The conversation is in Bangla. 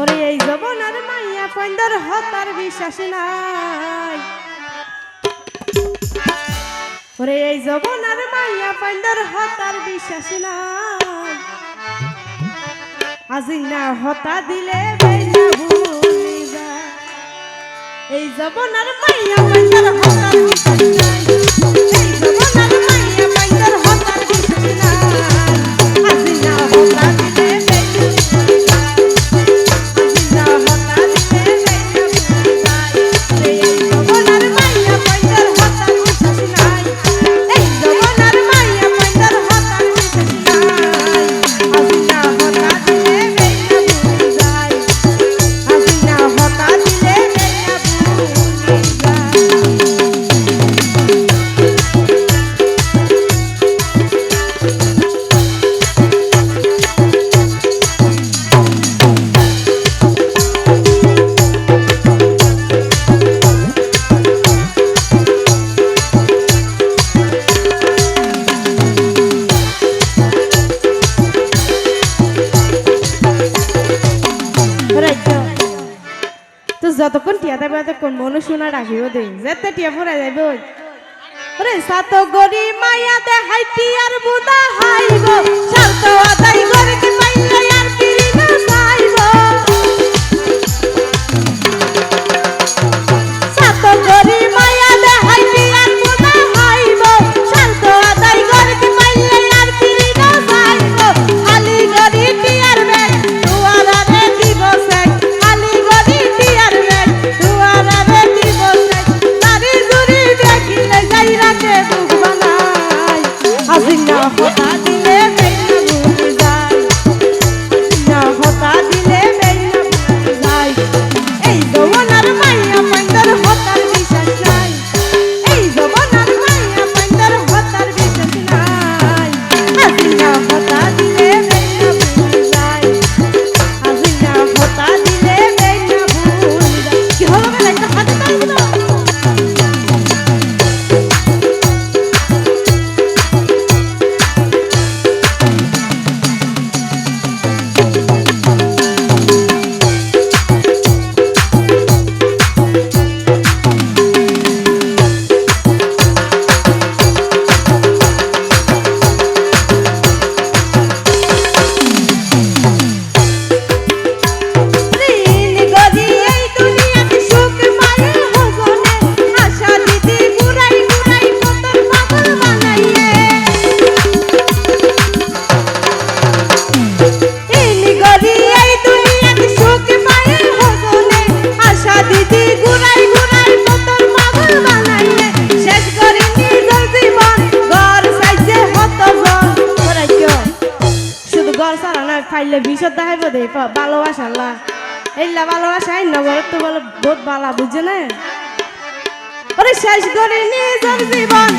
ওরে এই জবনার মাইয়া পয়দার হতার বিশ্বাস নাই। ওরে এই জবনার মাইয়া পয়দার হতার বিশ্বাস নাই। আজি না হতা দিলে বেলা ভুলি যা এই জবনার মাইয়া পয়দার হতার বিশ্বাস যতক্ষণ টিয়া দেবে এতক্ষণ মনে শোনা রাখিও দে যেতে টিয়া পরে যাবে। ওই রে সাত গরি মায়া দেহাই টিয়ার বুদা হাই ফাইলে বিষদ দেখাইব দে ভালোবাসা আল্লাহ এইলা ভালোবাসা আইন না বলে তো বলে, বহুত ভালা বুঝছে না ওরে শেষ করে নিজের জীবন